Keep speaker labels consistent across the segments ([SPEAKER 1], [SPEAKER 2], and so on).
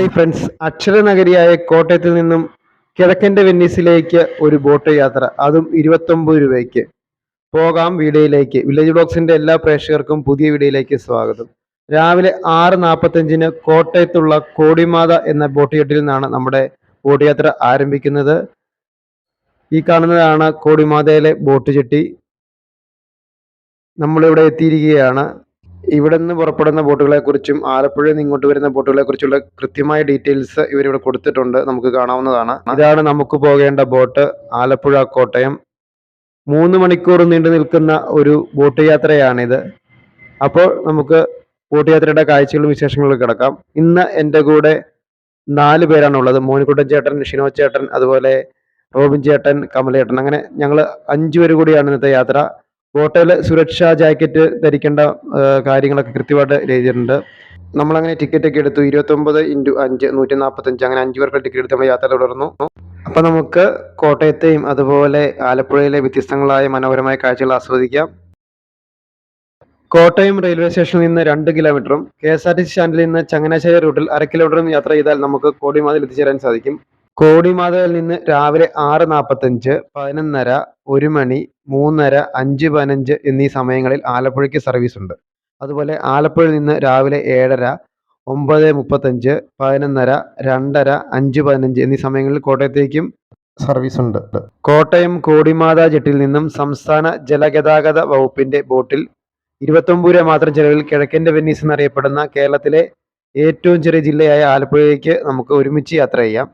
[SPEAKER 1] Hi friends അക്ഷരനഗരിയായ കോട്ടയത്തിൽ നിന്നും കിഴക്കന്റെ വെന്നീസിലേക്ക് ഒരു boat യാത്ര. അതും ഇരുപത്തൊമ്പത് രൂപയ്ക്ക്. പോകാം വീഡിയോയിലേക്ക്. വില്ലേജ് ബ്ലോക്സിന്റെ എല്ലാ പ്രേക്ഷകർക്കും പുതിയ വീഡിയോയിലേക്ക് സ്വാഗതം. രാവിലെ ആറ് നാൽപ്പത്തഞ്ചിന് കോട്ടയത്തുള്ള കോടിമാത എന്ന ബോട്ട് യാട്ടിൽ നിന്നാണ് നമ്മുടെ ബോട്ട് യാത്ര ആരംഭിക്കുന്നത്. ഈ കാണുന്നതാണ് കോടിമാതയിലെ ബോട്ട് ചെട്ടി നമ്മളിവിടെ എത്തിയിരിക്കുകയാണ്. ഇവിടെ നിന്ന് പുറപ്പെടുന്ന ബോട്ടുകളെ കുറിച്ചും ആലപ്പുഴയിൽ നിന്ന് ഇങ്ങോട്ട് വരുന്ന ബോട്ടുകളെ കുറിച്ചുള്ള കൃത്യമായ ഡീറ്റെയിൽസ് ഇവരിവിടെ കൊടുത്തിട്ടുണ്ട്. നമുക്ക് കാണാവുന്നതാണ്. ഇതാണ് നമുക്ക് പോകേണ്ട ബോട്ട് ആലപ്പുഴ കോട്ടയം. മൂന്ന് മണിക്കൂർ നീണ്ടു നിൽക്കുന്ന ഒരു ബോട്ട് യാത്രയാണിത്. അപ്പോൾ നമുക്ക് ബോട്ട് യാത്രയുടെ കാഴ്ചകളും വിശേഷങ്ങളും കിടക്കാം. ഇന്ന് എന്റെ കൂടെ നാല് പേരാണ് ഉള്ളത് മോനിക്കുട്ടൻ ചേട്ടൻ ഷിനോ ചേട്ടൻ അതുപോലെ റോബിൻ ചേട്ടൻ കമലേട്ടൻ അങ്ങനെ ഞങ്ങൾ അഞ്ചു പേര് കൂടിയാണ് ഇന്നത്തെ യാത്ര. ബോട്ടിൽ സുരക്ഷാ ജാക്കറ്റ് ധരിക്കേണ്ട കാര്യങ്ങളൊക്കെ കൃത്യമായിട്ട് രചിച്ചിട്ടുണ്ട് നമ്മളങ്ങനെ ടിക്കറ്റ് ഒക്കെ എടുത്തു. ഇരുപത്തൊമ്പത് ഇന്റു അഞ്ച് നൂറ്റി നാൽപ്പത്തഞ്ച് അങ്ങനെ അഞ്ച് പേർക്ക് ടിക്കറ്റ് എടുത്ത് നമ്മൾ യാത്ര തുടർന്നു. അപ്പം നമുക്ക് കോട്ടയത്തെയും അതുപോലെ ആലപ്പുഴയിലെ വ്യത്യസ്തങ്ങളായ മനോഹരമായ കാഴ്ചകൾ ആസ്വദിക്കാം. കോട്ടയം റെയിൽവേ സ്റ്റേഷനിൽ നിന്ന് രണ്ട് കിലോമീറ്ററും കെ എസ് ആർ ടി സ്റ്റാൻഡിൽ നിന്ന് ചങ്ങനാശ്ശേരി റൂട്ടിൽ അര കിലോമീറ്ററും യാത്ര ചെയ്താൽ നമുക്ക് കോടിമാതിൽ എത്തിച്ചേരാൻ സാധിക്കും. കോടിമാതയിൽ നിന്ന് രാവിലെ ആറ് നാൽപ്പത്തഞ്ച് പതിനൊന്നര ഒരു മണി മൂന്നര അഞ്ച് പതിനഞ്ച് എന്നീ സമയങ്ങളിൽ ആലപ്പുഴയ്ക്ക് സർവീസ് ഉണ്ട്. അതുപോലെ ആലപ്പുഴയിൽ നിന്ന് രാവിലെ ഏഴര ഒമ്പത് മുപ്പത്തഞ്ച് പതിനൊന്നര രണ്ടര അഞ്ച് പതിനഞ്ച് എന്നീ സമയങ്ങളിൽ കോട്ടയത്തേക്കും സർവീസ് ഉണ്ട്. കോട്ടയം കോടിമാത ജെട്ടിൽ നിന്നും സംസ്ഥാന ജലഗതാഗത വകുപ്പിന്റെ ബോട്ടിൽ ഇരുപത്തൊമ്പത് രൂപ മാത്രം ചെലവിൽ കിഴക്കന്റെ വെന്നീസ് എന്നറിയപ്പെടുന്ന കേരളത്തിലെ ഏറ്റവും ചെറിയ ജില്ലയായ ആലപ്പുഴയിലേക്ക് നമുക്ക് ഒരുമിച്ച് യാത്ര ചെയ്യാം.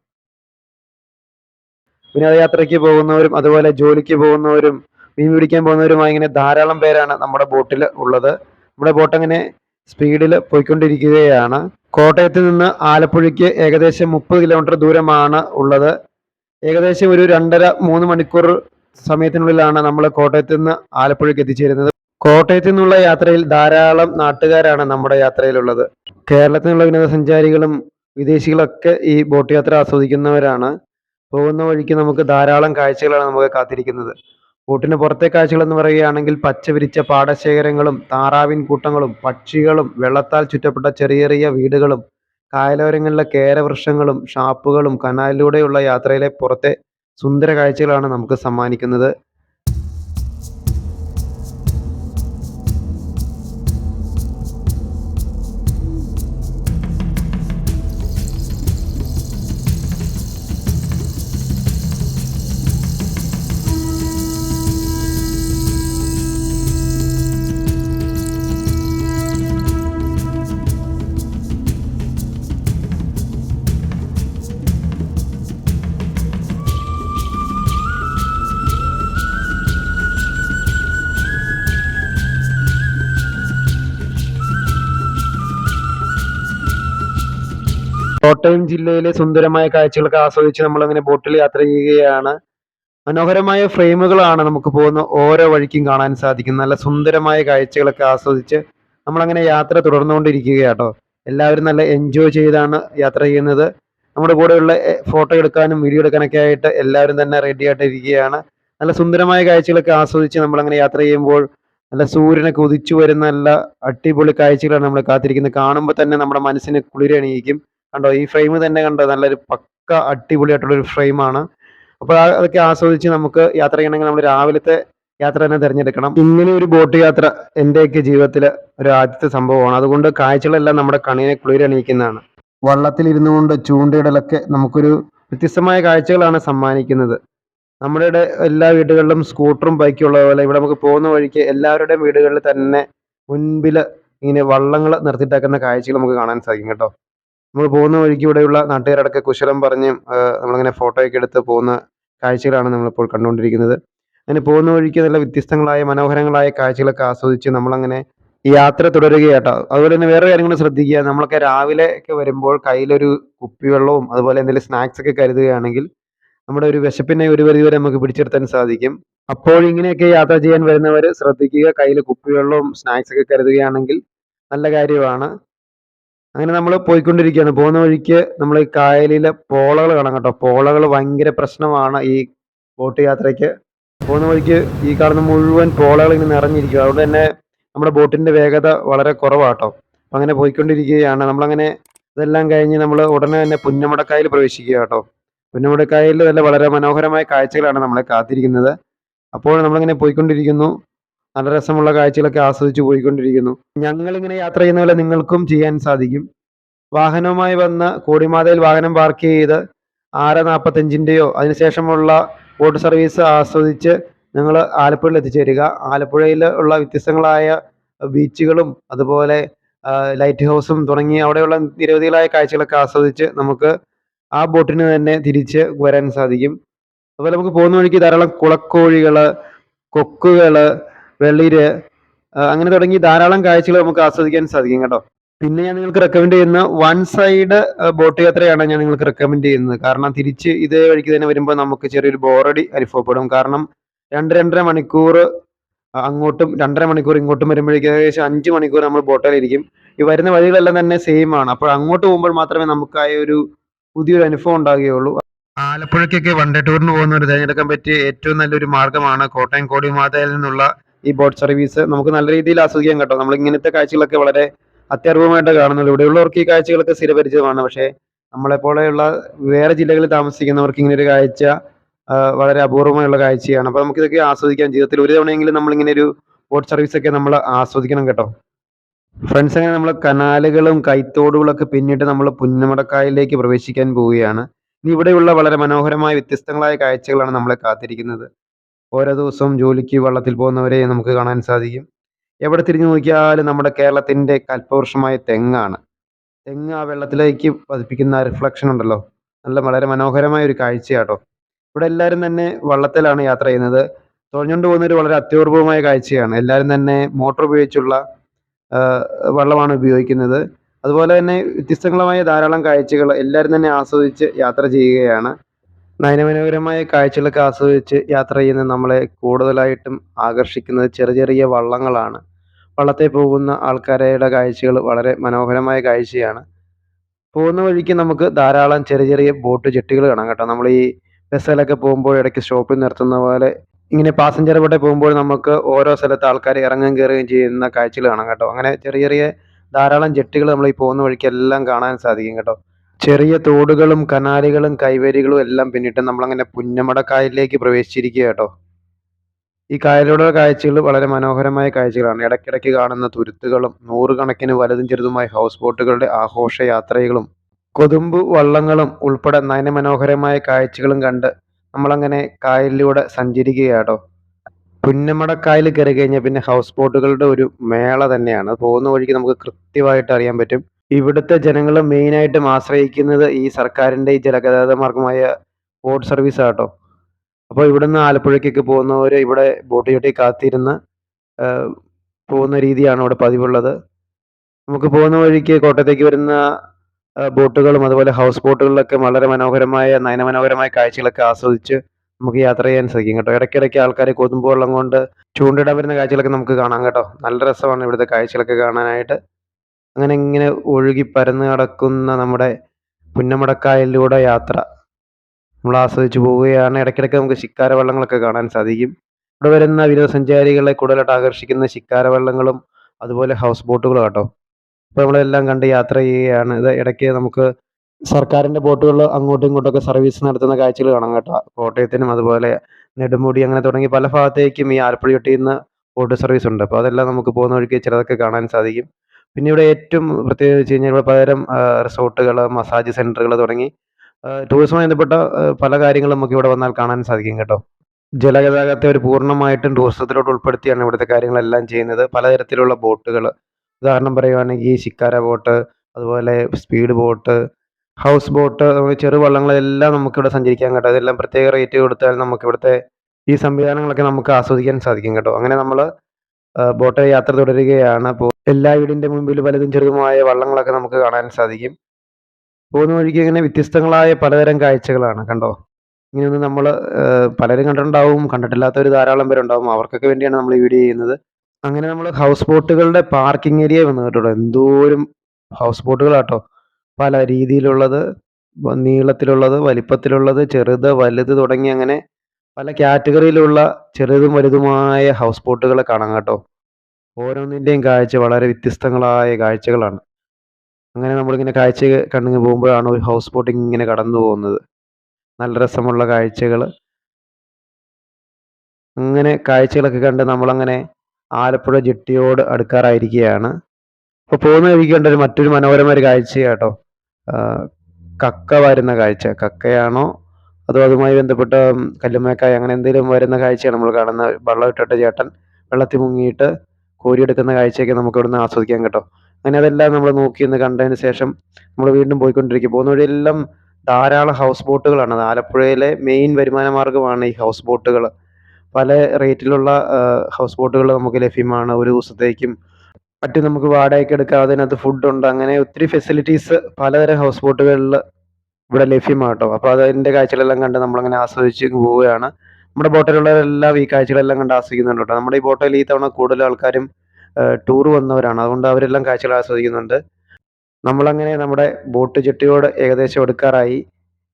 [SPEAKER 1] വിനോദയാത്രയ്ക്ക് പോകുന്നവരും അതുപോലെ ജോലിക്ക് പോകുന്നവരും മീൻ പിടിക്കാൻ പോകുന്നവരുമായി ഇങ്ങനെ ധാരാളം പേരാണ് നമ്മുടെ ബോട്ടിൽ ഉള്ളത്. നമ്മുടെ ബോട്ട് അങ്ങനെ സ്പീഡിൽ പോയിക്കൊണ്ടിരിക്കുകയാണ്. കോട്ടയത്ത് നിന്ന് ആലപ്പുഴയ്ക്ക് ഏകദേശം മുപ്പത് കിലോമീറ്റർ ദൂരമാണ് ഉള്ളത്. ഏകദേശം ഒരു രണ്ടര മൂന്ന് മണിക്കൂർ സമയത്തിനുള്ളിലാണ് നമ്മൾ കോട്ടയത്ത് നിന്ന് ആലപ്പുഴയ്ക്ക് എത്തിച്ചേരുന്നത്. കോട്ടയത്തു നിന്നുള്ള യാത്രയിൽ ധാരാളം നാട്ടുകാരാണ് നമ്മുടെ യാത്രയിലുള്ളത്. കേരളത്തിനുള്ള വിനോദസഞ്ചാരികളും വിദേശികളൊക്കെ ഈ ബോട്ട് യാത്ര ആസ്വദിക്കുന്നവരാണ്. പോകുന്ന വഴിക്ക് നമുക്ക് ധാരാളം കാഴ്ചകളാണ് നമുക്ക് കാത്തിരിക്കുന്നത്. ബോട്ടിന് പുറത്തെ കാഴ്ചകൾ എന്ന് പറയുകയാണെങ്കിൽ പച്ച വിരിച്ച പാടശേഖരങ്ങളും താറാവിൻ കൂട്ടങ്ങളും പക്ഷികളും വെള്ളത്താൽ ചുറ്റപ്പെട്ട ചെറിയ ചെറിയ വീടുകളും കായലോരങ്ങളിലെ കേരവൃക്ഷങ്ങളും ഷാപ്പുകളും കനാലിലൂടെയുള്ള യാത്രയിലെ പുറത്തെ സുന്ദര കാഴ്ചകളാണ് നമുക്ക് സമ്മാനിക്കുന്നത്. കോട്ടയം ജില്ലയിലെ സുന്ദരമായ കാഴ്ചകളൊക്കെ ആസ്വദിച്ച് നമ്മൾ അങ്ങനെ ബോട്ടിൽ യാത്ര ചെയ്യുകയാണ്. മനോഹരമായ ഫ്രെയിമുകളാണ് നമുക്ക് പോകുന്ന ഓരോ വഴിക്കും കാണാൻ സാധിക്കും നല്ല സുന്ദരമായ കാഴ്ചകളൊക്കെ ആസ്വദിച്ച് നമ്മളങ്ങനെ യാത്ര തുടർന്നുകൊണ്ടിരിക്കുകയാട്ടോ. എല്ലാവരും നല്ല എൻജോയ് ചെയ്താണ് യാത്ര ചെയ്യുന്നത്. നമ്മുടെ കൂടെയുള്ള ഫോട്ടോ എടുക്കാനും വീഡിയോ എടുക്കാനൊക്കെ ആയിട്ട് എല്ലാവരും തന്നെ റെഡി ആയിട്ടിരിക്കുകയാണ്. നല്ല സുന്ദരമായ കാഴ്ചകളൊക്കെ ആസ്വദിച്ച് നമ്മളങ്ങനെ യാത്ര ചെയ്യുമ്പോൾ നല്ല സൂര്യനൊക്കെ ഉദിച്ചു വരുന്ന നല്ല അടിപൊളി കാഴ്ചകളാണ് നമ്മൾ കാത്തിരിക്കുന്നത്. കാണുമ്പോൾ തന്നെ നമ്മുടെ മനസ്സിന് കുളിരണിയിക്കും. കണ്ടോ ഈ ഫ്രെയിം തന്നെ കണ്ടോ നല്ലൊരു പക്ക അടിപൊളിയായിട്ടുള്ള ഒരു ഫ്രെയിമാണ് അപ്പോൾ അതൊക്കെ ആസ്വദിച്ച് നമുക്ക് യാത്ര ചെയ്യണമെങ്കിൽ നമ്മൾ രാവിലത്തെ യാത്ര തന്നെ തിരഞ്ഞെടുക്കണം. ഇങ്ങനെ ഒരു ബോട്ട് യാത്ര എന്റെയൊക്കെ ജീവിതത്തിൽ ഒരു ആദ്യത്തെ സംഭവമാണ്. അതുകൊണ്ട് കാഴ്ചകളെല്ലാം നമ്മുടെ കണ്ണിനെ കുളിരണിയിക്കുന്നതാണ് വള്ളത്തിൽ ഇരുന്നു കൊണ്ട് ചൂണ്ടയിടലൊക്കെ നമുക്കൊരു വ്യത്യസ്തമായ കാഴ്ചകളാണ് സമ്മാനിക്കുന്നത്. നമ്മുടെ എല്ലാ വീടുകളിലും സ്കൂട്ടറും ബൈക്കും ഉള്ള പോലെ ഇവിടെ നമുക്ക് പോകുന്ന വഴിക്ക് എല്ലാവരുടെയും വീടുകളിൽ തന്നെ മുൻപിൽ ഇങ്ങനെ വള്ളങ്ങൾ നിർത്തിയിട്ടേക്കുന്ന കാഴ്ചകൾ നമുക്ക് കാണാൻ സാധിക്കും കേട്ടോ. നമ്മൾ പോകുന്ന വഴിക്ക് ഇവിടെയുള്ള നാട്ടുകാരടക്കം കുശലം പറഞ്ഞ് നമ്മളിങ്ങനെ ഫോട്ടോയൊക്കെ എടുത്ത് പോകുന്ന കാഴ്ചകളാണ് നമ്മളിപ്പോൾ കണ്ടുകൊണ്ടിരിക്കുന്നത്. അങ്ങനെ പോകുന്ന വഴിക്ക് നല്ല വ്യത്യസ്തങ്ങളായ മനോഹരങ്ങളായ കാഴ്ചകളൊക്കെ ആസ്വദിച്ച് നമ്മളങ്ങനെ യാത്ര തുടരുകയാട്ടോ. അതുപോലെ തന്നെ വേറെ കാര്യങ്ങൾ ശ്രദ്ധിക്കുക. നമ്മളൊക്കെ രാവിലെ ഒക്കെ വരുമ്പോൾ കയ്യിലൊരു കുപ്പിവെള്ളവും അതുപോലെ എന്തെങ്കിലും സ്നാക്സ് ഒക്കെ കരുതുകയാണെങ്കിൽ നമ്മുടെ ഒരു വിശപ്പിനെ ഒരു പരിധിവരെ നമുക്ക് പിടിച്ചെടുത്താൻ സാധിക്കും. അപ്പോൾ ഇങ്ങനെയൊക്കെ യാത്ര ചെയ്യാൻ വരുന്നവർ ശ്രദ്ധിക്കുക. കയ്യിൽ കുപ്പിവെള്ളവും സ്നാക്സ് ഒക്കെ കരുതുകയാണെങ്കിൽ നല്ല കാര്യമാണ്. അങ്ങനെ നമ്മൾ പോയിക്കൊണ്ടിരിക്കുകയാണ്. പോകുന്ന വഴിക്ക് നമ്മൾ ഈ കായലിലെ പോളകൾ കാണാം കേട്ടോ. പോളകൾ ഭയങ്കര പ്രശ്നമാണ് ഈ ബോട്ട് യാത്രയ്ക്ക്. പോകുന്ന വഴിക്ക് ഈ കാണുന്ന മുഴുവൻ പോളകൾ ഇങ്ങനെ നിറഞ്ഞിരിക്കുക അതുകൊണ്ട് തന്നെ നമ്മുടെ ബോട്ടിന്റെ വേഗത വളരെ കുറവാട്ടോ അപ്പം അങ്ങനെ പോയിക്കൊണ്ടിരിക്കുകയാണ്. നമ്മളങ്ങനെ ഇതെല്ലാം കഴിഞ്ഞ് നമ്മൾ ഉടനെ തന്നെ പുന്നമടക്കായൽ പ്രവേശിക്കുക കേട്ടോ. പുന്നമടക്കായലിൽ തന്നെ വളരെ മനോഹരമായ കാഴ്ചകളാണ് നമ്മളെ കാത്തിരിക്കുന്നത്. അപ്പോൾ നമ്മളിങ്ങനെ പോയിക്കൊണ്ടിരിക്കുന്നു. നല്ല രസമുള്ള കാഴ്ചകളൊക്കെ ആസ്വദിച്ച് പോയിക്കൊണ്ടിരിക്കുന്നു. ഞങ്ങൾ ഞങ്ങളിങ്ങനെ യാത്ര ചെയ്യുന്ന പോലെ നിങ്ങൾക്കും ചെയ്യാൻ സാധിക്കും. വാഹനവുമായി വന്ന് കോടിമാതയിൽ വാഹനം പാർക്ക് ചെയ്ത് ആറ് നാൽപ്പത്തഞ്ചിന്റെയോ അതിനുശേഷമുള്ള ബോട്ട് സർവീസ് ആസ്വദിച്ച് നിങ്ങൾ ആലപ്പുഴയിൽ എത്തിച്ചേരുക. ആലപ്പുഴയിൽ ഉള്ള വ്യത്യസ്തങ്ങളായ ബീച്ചുകളും അതുപോലെ ലൈറ്റ് ഹൗസും തുടങ്ങി അവിടെയുള്ള നിരവധികളായ കാഴ്ചകളൊക്കെ ആസ്വദിച്ച് നമുക്ക് ആ ബോട്ടിന് തന്നെ തിരിച്ച് വരാൻ സാധിക്കും. അതുപോലെ നമുക്ക് പോകുന്ന വഴിക്ക് ധാരാളം കുളക്കോഴികൾ കൊക്കുകൾ വെളിര് ആ, അങ്ങനെ തുടങ്ങി ധാരാളം കാഴ്ചകൾ നമുക്ക് ആസ്വദിക്കാൻ സാധിക്കും കേട്ടോ. പിന്നെ ഞാൻ നിങ്ങൾക്ക് റെക്കമെൻഡ് ചെയ്യുന്ന വൺ സൈഡ് ബോട്ട് യാത്രയാണ് ഞാൻ നിങ്ങൾക്ക് റെക്കമെൻഡ് ചെയ്യുന്നത്. കാരണം തിരിച്ച് ഇതേ വഴിക്ക് തന്നെ വരുമ്പോൾ നമുക്ക് ചെറിയൊരു ബോറടി അനുഭവപ്പെടും. കാരണം രണ്ട് രണ്ടര മണിക്കൂർ അങ്ങോട്ടും രണ്ടര മണിക്കൂർ ഇങ്ങോട്ടും വരുമ്പോഴേക്കും ഏകദേശം അഞ്ച് മണിക്കൂർ നമ്മൾ ബോട്ടിലിരിക്കും ഈ വരുന്ന വഴികളെല്ലാം തന്നെ സെയിം ആണ്. അപ്പോൾ അങ്ങോട്ട് പോകുമ്പോൾ മാത്രമേ നമുക്ക് ആ ഒരു പുതിയൊരു അനുഭവം ഉണ്ടാകുകയുള്ളൂ. ആലപ്പുഴയ്ക്കൊക്കെ വൺ ഡേ ടൂറിന് പോകുന്നവർ തിരഞ്ഞെടുക്കാൻ പറ്റിയ ഏറ്റവും നല്ലൊരു മാർഗമാണ് കോട്ടയം കോടിമാതയിൽ നിന്നുള്ള ഈ ബോട്ട് സർവീസ് നമുക്ക് നല്ല രീതിയിൽ ആസ്വദിക്കാൻ കേട്ടോ. നമ്മൾ ഇങ്ങനത്തെ കാഴ്ചകളൊക്കെ വളരെ അത്യർവമായിട്ട് കാണുന്നുണ്ട്. ഇവിടെയുള്ളവർക്ക് ഈ കാഴ്ചകളൊക്കെ സ്ഥിരപരിചയമാണ് പക്ഷേ നമ്മളെപ്പോലെയുള്ള വേറെ ജില്ലകളിൽ താമസിക്കുന്നവർക്ക് ഇങ്ങനെ ഒരു കാഴ്ച വളരെ അപൂർവമായുള്ള കാഴ്ചയാണ്. അപ്പോൾ നമുക്കിതൊക്കെ ആസ്വദിക്കാം. ജീവിതത്തിൽ ഒരു തവണയെങ്കിലും നമ്മൾ ഇങ്ങനെ ഒരു ബോട്ട് സർവീസ് ഒക്കെ നമ്മൾ ആസ്വദിക്കണം കേട്ടോ. ഫ്രണ്ട്സ് അങ്ങനെ നമ്മൾ കനാലുകളും കൈത്തോടുകളൊക്കെ പിന്നിട്ട് നമ്മൾ പുന്നമടക്കായലിലേക്ക് പ്രവേശിക്കാൻ പോവുകയാണ്. ഇനി ഇവിടെയുള്ള വളരെ മനോഹരമായ വ്യത്യസ്തങ്ങളായ കാഴ്ചകളാണ് നമ്മളെ കാത്തിരിക്കുന്നത്. ഓരോ ദിവസവും ജോലിക്ക് വള്ളത്തിൽ പോകുന്നവരെ നമുക്ക് കാണാൻ സാധിക്കും. എവിടെ തിരിഞ്ഞു നോക്കിയാലും നമ്മുടെ കേരളത്തിന്റെ കൽപ്പവൃക്ഷമായ തെങ്ങാണ്. തെങ്ങ് ആ വെള്ളത്തിലേക്ക് പതിപ്പിക്കുന്ന റിഫ്ലക്ഷൻ ഉണ്ടല്ലോ. നല്ല വളരെ മനോഹരമായ ഒരു കാഴ്ചയാട്ടോ. ഇവിടെ എല്ലാവരും തന്നെ വള്ളത്തിലാണ് യാത്ര ചെയ്യുന്നത്. തുഴഞ്ഞുകൊണ്ട് പോകുന്ന ഒരു വളരെ അത്യപൂർവമായ കാഴ്ചയാണ്. എല്ലാവരും തന്നെ മോട്ടോർ ഉപയോഗിച്ചുള്ള വള്ളമാണ് ഉപയോഗിക്കുന്നത്. അതുപോലെ തന്നെ വ്യത്യസ്തങ്ങളായ ധാരാളം കാഴ്ചകൾ എല്ലാവരും തന്നെ ആസ്വദിച്ച് യാത്ര ചെയ്യുകയാണ്. നയനമനോഹരമായ കാഴ്ചകളൊക്കെ ആസ്വദിച്ച് യാത്ര ചെയ്യുന്ന നമ്മളെ കൂടുതലായിട്ടും ആകർഷിക്കുന്നത് ചെറിയ ചെറിയ വള്ളങ്ങളാണ്. വള്ളത്തിൽ പോകുന്ന ആൾക്കാരുടെ കാഴ്ചകൾ വളരെ മനോഹരമായ കാഴ്ചയാണ്. പോകുന്ന വഴിക്ക് നമുക്ക് ധാരാളം ചെറിയ ചെറിയ ബോട്ട് ജെട്ടികൾ കാണാം കേട്ടോ. നമ്മൾ ഈ ബസ്സിലൊക്കെ പോകുമ്പോൾ ഇടയ്ക്ക് സ്റ്റോപ്പിൽ നിർത്തുന്ന പോലെ ഇങ്ങനെ പാസഞ്ചർ ബോട്ടിൽ പോകുമ്പോൾ നമുക്ക് ഓരോ സ്ഥലത്ത് ആൾക്കാർ ഇറങ്ങുകയും കയറുകയും ചെയ്യുന്ന കാഴ്ചകൾ കാണാം കേട്ടോ. അങ്ങനെ ചെറിയ ചെറിയ ധാരാളം ജെട്ടികൾ നമ്മൾ ഈ പോകുന്ന വഴിക്ക് എല്ലാം കാണാൻ സാധിക്കും കേട്ടോ. ചെറിയ തോടുകളും കനാലുകളും കൈവരികളും എല്ലാം പിന്നിട്ട് നമ്മളങ്ങനെ പുന്നമടക്കായലിലേക്ക് പ്രവേശിച്ചിരിക്കുക കേട്ടോ. ഈ കായലിലൂടെ കാഴ്ചകൾ വളരെ മനോഹരമായ കാഴ്ചകളാണ്. ഇടയ്ക്കിടയ്ക്ക് കാണുന്ന തുരുത്തുകളും നൂറുകണക്കിന് വലുതും ചെറുതുമായ ഹൗസ് ബോട്ടുകളുടെ ആഘോഷ യാത്രകളും കൊതുമ്പ് വള്ളങ്ങളും ഉൾപ്പെടെ നയനമനോഹരമായ കാഴ്ചകളും കണ്ട് നമ്മളങ്ങനെ കായലിലൂടെ സഞ്ചരിക്കുക കേട്ടോ. പുന്നമട പുന്നമടക്കായൽ കയറി കഴിഞ്ഞാൽ പിന്നെ ഹൗസ് ബോട്ടുകളുടെ ഒരു മേള തന്നെയാണ്. പോകുന്ന വഴിക്ക് നമുക്ക് കൃത്യമായിട്ട് അറിയാൻ പറ്റും. ഇവിടുത്തെ ജനങ്ങൾ മെയിനായിട്ടും ആശ്രയിക്കുന്നത് ഈ സർക്കാരിന്റെ ഈ ജലഗതാഗത മാർഗമായ ബോട്ട് സർവീസ് ആട്ടോ. അപ്പോൾ ഇവിടുന്ന് ആലപ്പുഴയ്ക്കൊക്കെ പോകുന്നവർ ഇവിടെ ബോട്ട് ചട്ടി കാത്തിരുന്ന് പോകുന്ന രീതിയാണ് ഇവിടെ പതിവുള്ളത്. നമുക്ക് പോകുന്ന വഴിക്ക് കോട്ടയത്തേക്ക് വരുന്ന ബോട്ടുകളും അതുപോലെ ഹൗസ് ബോട്ടുകളിലൊക്കെ വളരെ മനോഹരമായ നയനമനോഹരമായ കാഴ്ചകളൊക്കെ ആസ്വദിച്ച് നമുക്ക് യാത്ര ചെയ്യാൻ സാധിക്കും കേട്ടോ. ഇടയ്ക്കിടയ്ക്ക് ആൾക്കാരെ കൊതുമ്പ് കൊണ്ട് ചൂണ്ടിടാൻ വരുന്ന കാഴ്ചകളൊക്കെ നമുക്ക് കാണാം കേട്ടോ. നല്ല രസമാണ് ഇവിടുത്തെ കാഴ്ചകളൊക്കെ കാണാനായിട്ട്. അങ്ങനെ ഇങ്ങനെ ഒഴുകി പരന്ന് കിടക്കുന്ന നമ്മുടെ പുന്നമടക്കായലിലൂടെ യാത്ര. നമ്മൾ ആസ്വദിച്ചു പോവുകയാണ്. ഇടയ്ക്കിടയ്ക്ക് നമുക്ക് ശിക്കാര വള്ളങ്ങളൊക്കെ കാണാൻ സാധിക്കും. ഇവിടെ വരുന്ന വിനോദസഞ്ചാരികളെ കൂടുതലായിട്ട് ആകർഷിക്കുന്ന ശിക്കാര വള്ളങ്ങളും അതുപോലെ ഹൗസ് ബോട്ടുകളും കേട്ടോ അപ്പോൾ നമ്മളെല്ലാം കണ്ട് യാത്ര ചെയ്യുകയാണ്. ഇത് ഇടയ്ക്ക് നമുക്ക് സർക്കാരിന്റെ ബോട്ടുകൾ അങ്ങോട്ടും ഇങ്ങോട്ടൊക്കെ സർവീസ് നടത്തുന്ന കാഴ്ചകൾ കാണാം കേട്ടോ. കോട്ടയത്തിനും അതുപോലെ നെടുമുടി അങ്ങനെ തുടങ്ങി പല ഭാഗത്തേക്കും ഈ ആലപ്പുഴ തൊട്ടിൽ നിന്ന് ബോട്ട് സർവീസ് ഉണ്ട്. അപ്പോൾ അതെല്ലാം നമുക്ക് പോകുന്ന വഴിക്ക് ചിലതൊക്കെ കാണാൻ സാധിക്കും. പിന്നെ ഇവിടെ ഏറ്റവും പ്രത്യേകിച്ച് കഴിഞ്ഞാൽ ഇവിടെ പലതരം റിസോർട്ടുകൾ മസാജ് സെന്ററുകൾ തുടങ്ങി ടൂറിസവുമായി ബന്ധപ്പെട്ട പല കാര്യങ്ങളും നമുക്ക് ഇവിടെ വന്നാൽ കാണാൻ സാധിക്കും കേട്ടോ. ജലഗതാഗതത്തെ ഒരു പൂർണമായിട്ടും ടൂറിസത്തിലോട്ട് ഉൾപ്പെടുത്തിയാണ് ഇവിടുത്തെ കാര്യങ്ങളെല്ലാം ചെയ്യുന്നത്. പലതരത്തിലുള്ള ബോട്ടുകൾ ഉദാഹരണം പറയുകയാണെങ്കിൽ ശിക്കാര ബോട്ട് അതുപോലെ സ്പീഡ് ബോട്ട് ഹൗസ് ബോട്ട് ചെറു വള്ളങ്ങളെല്ലാം നമുക്കിവിടെ സഞ്ചരിക്കാൻ കേട്ടോ. അതെല്ലാം പ്രത്യേക റേറ്റ് കൊടുത്താൽ നമുക്ക് ഇവിടുത്തെ ഈ സംവിധാനങ്ങളൊക്കെ നമുക്ക് ആസ്വദിക്കാൻ സാധിക്കും കേട്ടോ. അങ്ങനെ നമ്മൾ ബോട്ട് യാത്ര തുടരുകയാണ്. എല്ലാ വീടിന്റെ മുമ്പിൽ വലുതും ചെറുതുമായ വള്ളങ്ങളൊക്കെ നമുക്ക് കാണാൻ സാധിക്കും. പോകുന്ന വഴിക്ക് ഇങ്ങനെ വ്യത്യസ്തങ്ങളായ പലതരം കാഴ്ചകളാണ് കണ്ടോ? ഇങ്ങനെയൊന്നും നമ്മൾ പലരും കണ്ടിട്ടുണ്ടാവും കണ്ടിട്ടില്ലാത്തവർ ധാരാളം പേരുണ്ടാവും. അവർക്കൊക്കെ വേണ്ടിയാണ് നമ്മൾ ഈ വീഡിയോ ചെയ്യുന്നത്. അങ്ങനെ നമ്മൾ ഹൗസ് ബോട്ടുകളുടെ പാർക്കിംഗ് ഏരിയ വന്നു കേട്ടോ എന്തോരം ഹൗസ് ബോട്ടുകളാട്ടോ. പല രീതിയിലുള്ളത് നീളത്തിലുള്ളത് വലിപ്പത്തിലുള്ളത് ചെറുത് വലുത് തുടങ്ങി അങ്ങനെ പല കാറ്റഗറിയിലുള്ള ചെറുതും വലുതുമായ ഹൗസ് ബോട്ടുകളെ കാണാം കേട്ടോ. ഓരോന്നിന്റെയും കാഴ്ച വളരെ വ്യത്യസ്തങ്ങളായ കാഴ്ചകളാണ്. അങ്ങനെ നമ്മളിങ്ങനെ കാഴ്ച കണ്ടിങ്ങനെ പോകുമ്പോഴാണ് ഒരു ഹൗസ് ബോട്ടിങ് ഇങ്ങനെ കടന്നു പോകുന്നത്. നല്ല രസമുള്ള കാഴ്ചകൾ അങ്ങനെ കാഴ്ചകളൊക്കെ കണ്ട് നമ്മളങ്ങനെ ആലപ്പുഴ ജെട്ടിയോട് അടുക്കാറായിരിക്കുകയാണ്. അപ്പോൾ പോകുന്ന വഴിക്ക് കണ്ട ഒരു മറ്റൊരു മനോഹരമായ ഒരു കാഴ്ച കേട്ടോ കക്ക വരുന്ന കാഴ്ച. കക്കയാണോ? അതോ അതുമായി ബന്ധപ്പെട്ട കല്ലുമേക്കായ അങ്ങനെ എന്തെങ്കിലും വരുന്ന കാഴ്ചയാണ് നമ്മൾ കാണുന്നത്. വെള്ളം ഇട്ടിട്ട് ചേട്ടൻ വെള്ളത്തിൽ മുങ്ങിയിട്ട് കോരിയെടുക്കുന്ന കാഴ്ചയൊക്കെ നമുക്ക് ഇവിടുന്ന് ആസ്വദിക്കാൻ കേട്ടോ. അങ്ങനെ അതെല്ലാം നമ്മൾ നോക്കി ഒന്ന് കണ്ടതിന് ശേഷം നമ്മൾ വീണ്ടും പോയിക്കൊണ്ടിരിക്കും. പോകുന്ന വഴിയെല്ലാം ധാരാളം ഹൗസ് ബോട്ടുകളാണ് ആലപ്പുഴയിലെ മെയിൻ വരുമാന മാർഗമാണ് ഈ ഹൗസ് ബോട്ടുകൾ പല റേറ്റിലുള്ള ഹൗസ് ബോട്ടുകൾ നമുക്ക് ലഭ്യമാണ്. ഒരു ദിവസത്തേക്കും മറ്റും നമുക്ക് വാടകയ്ക്ക് എടുക്കാം. അതിനകത്ത് ഫുഡുണ്ട് അങ്ങനെ ഒത്തിരി ഫെസിലിറ്റീസ് പലതരം ഹൗസ് ബോട്ടുകളിൽ ഇവിടെ ലഭ്യമാണ് കേട്ടോ. അപ്പോൾ അതിന്റെ കാഴ്ചകളെല്ലാം കണ്ട് നമ്മളങ്ങനെ ആസ്വദിച്ച് പോവുകയാണ്. നമ്മുടെ ബോട്ടിലുള്ളവരെല്ലാം ഈ കാഴ്ചകളെല്ലാം കണ്ട് ആസ്വദിക്കുന്നുണ്ട് കേട്ടോ. നമ്മുടെ ഈ ബോട്ടിൽ ഈ തവണ കൂടുതൽ ആൾക്കാരും ടൂർ വന്നവരാണ്. അതുകൊണ്ട് അവരെല്ലാം കാഴ്ചകൾ ആസ്വദിക്കുന്നുണ്ട്. നമ്മളങ്ങനെ നമ്മുടെ ബോട്ട് ജെട്ടിയോട് ഏകദേശം എടുക്കാറായി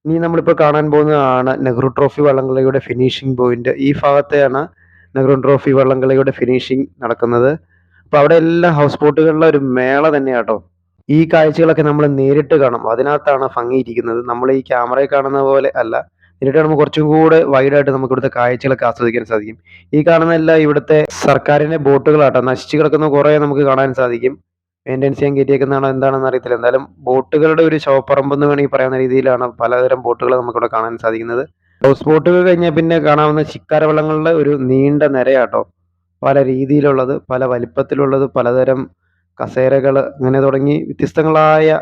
[SPEAKER 1] ഇനി നമ്മളിപ്പോൾ കാണാൻ പോകുന്നതാണ് നെഹ്റു ട്രോഫി വള്ളംകളിയുടെ ഫിനിഷിംഗ് പോയിന്റ് ഈ ഭാഗത്തെയാണ് നെഹ്റു ട്രോഫി വള്ളംകളിയുടെ ഫിനിഷിംഗ് നടക്കുന്നത്. അപ്പോൾ അവിടെ എല്ലാ ഹൗസ് ബോട്ടുകളിലെ ഒരു മേള തന്നെയാട്ടോ ഈ കാഴ്ചകളൊക്കെ നമ്മൾ നേരിട്ട് കാണും. അതിനകത്താണ് ഭംഗിയിരിക്കുന്നത് നമ്മൾ ഈ ക്യാമറയിൽ കാണുന്ന പോലെ അല്ല. നേരിട്ട് നമുക്ക് കുറച്ചും കൂടെ വൈഡായിട്ട് നമുക്ക് ഇവിടുത്തെ കാഴ്ചകളൊക്കെ ആസ്വദിക്കാൻ സാധിക്കും. ഈ കാണുന്ന എല്ലാ ഇവിടുത്തെ സർക്കാരിന്റെ ബോട്ടുകളാട്ടോ നശിച്ചു കിടക്കുന്ന കുറേ നമുക്ക് കാണാൻ സാധിക്കും. മെയിന്റെനൻസ് ചെയ്യാൻ കയറ്റിയേക്കുന്നതാണോ എന്താണെന്ന് അറിയത്തില്ല. എന്തായാലും ബോട്ടുകളുടെ ഒരു ശവപ്പറമ്പെന്ന് വേണമെങ്കിൽ പറയുന്ന രീതിയിലാണ് പലതരം ബോട്ടുകൾ നമുക്കിവിടെ കാണാൻ സാധിക്കുന്നത്. ഹൗസ് ബോട്ടുകൾ കഴിഞ്ഞാൽ പിന്നെ കാണാവുന്ന ശിക്കാര വള്ളങ്ങളുടെ ഒരു നീണ്ട നിരയാട്ടോ. പല രീതിയിലുള്ളത് പല വലിപ്പത്തിലുള്ളത് പലതരം കസേരകൾ അങ്ങനെ തുടങ്ങി വ്യത്യസ്തങ്ങളായ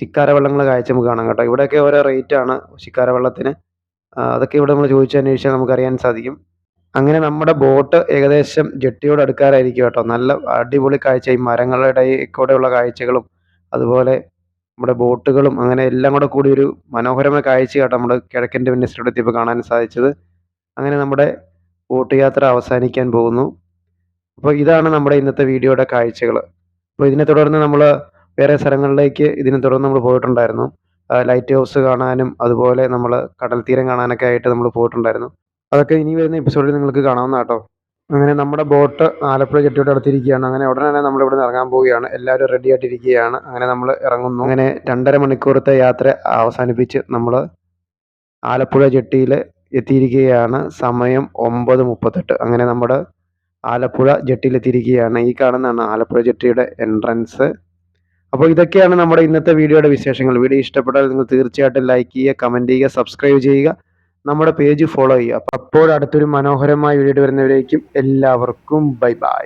[SPEAKER 1] ശിക്കാര വെള്ളങ്ങൾ കാഴ്ച നമുക്ക് കാണാം കേട്ടോ. ഇവിടെയൊക്കെ ഓരോ റേറ്റാണ് ശിക്കാര വെള്ളത്തിന്. അതൊക്കെ ഇവിടെ നമ്മൾ ചോദിച്ചന്വേഷിച്ചാൽ നമുക്കറിയാൻ സാധിക്കും. അങ്ങനെ നമ്മുടെ ബോട്ട് ഏകദേശം ജെട്ടിയോട് അടുക്കാറായിരിക്കും കേട്ടോ. നല്ല അടിപൊളി കാഴ്ച. ഈ മരങ്ങളുടെ കൂടെയുള്ള കാഴ്ചകളും അതുപോലെ നമ്മുടെ ബോട്ടുകളും അങ്ങനെ എല്ലാം കൂടെ കൂടി ഒരു മനോഹരമായ കാഴ്ച കേട്ടോ നമ്മുടെ കിഴക്കന്റെ മിനിസ്റ്ററുടെ എത്തിയപ്പോൾ കാണാൻ സാധിച്ചത്. അങ്ങനെ നമ്മുടെ ബോട്ട് യാത്ര അവസാനിക്കാൻ പോകുന്നു. അപ്പോൾ ഇതാണ് നമ്മുടെ ഇന്നത്തെ വീഡിയോയുടെ കാഴ്ചകൾ. അപ്പോൾ ഇതിനെ തുടർന്ന് നമ്മൾ വേറെ സ്ഥലങ്ങളിലേക്ക് ഇതിനെ തുടർന്ന് നമ്മൾ പോയിട്ടുണ്ടായിരുന്നു. ലൈറ്റ് ഹൗസ് കാണാനും അതുപോലെ നമ്മൾ കടൽ തീരം കാണാനൊക്കെ ആയിട്ട് നമ്മൾ പോയിട്ടുണ്ടായിരുന്നു. അതൊക്കെ ഇനി വരുന്ന എപ്പിസോഡിൽ നിങ്ങൾക്ക് കാണാവുന്ന കേട്ടോ അങ്ങനെ നമ്മുടെ ബോട്ട് ആലപ്പുഴ ജെട്ടിയോട് അടുത്തിരിക്കുകയാണ്. അങ്ങനെ ഉടനെ തന്നെ നമ്മൾ ഇവിടെ ഇറങ്ങാൻ പോവുകയാണ്. എല്ലാവരും റെഡി ആയിട്ടിരിക്കുകയാണ്. അങ്ങനെ നമ്മൾ ഇറങ്ങുന്നു. അങ്ങനെ രണ്ടര മണിക്കൂറത്തെ യാത്ര അവസാനിപ്പിച്ച് നമ്മൾ ആലപ്പുഴ ജെട്ടിയിൽ എത്തിയിരിക്കുകയാണ്. സമയം ഒമ്പത് മുപ്പത്തെട്ട്. അങ്ങനെ നമ്മുടെ ആലപ്പുഴ ജെട്ടിയിൽ എത്തിയിരിക്കുകയാണ്. ഈ കാണുന്നതാണ് ആലപ്പുഴ ജെട്ടിയുടെ എൻട്രൻസ് അപ്പോൾ ഇതൊക്കെയാണ് നമ്മുടെ ഇന്നത്തെ വീഡിയോയുടെ വിശേഷങ്ങൾ. വീഡിയോ ഇഷ്ടപ്പെട്ടാൽ നിങ്ങൾ തീർച്ചയായിട്ടും ലൈക്ക് ചെയ്യുക കമന്റ് ചെയ്യുക സബ്സ്ക്രൈബ് ചെയ്യുക. നമ്മുടെ പേജ് ഫോളോ ചെയ്യുക. അപ്പോൾ അടുത്തൊരു മനോഹരമായ വീഡിയോ വരുന്നവരേക്കും എല്ലാവർക്കും ബൈ ബൈ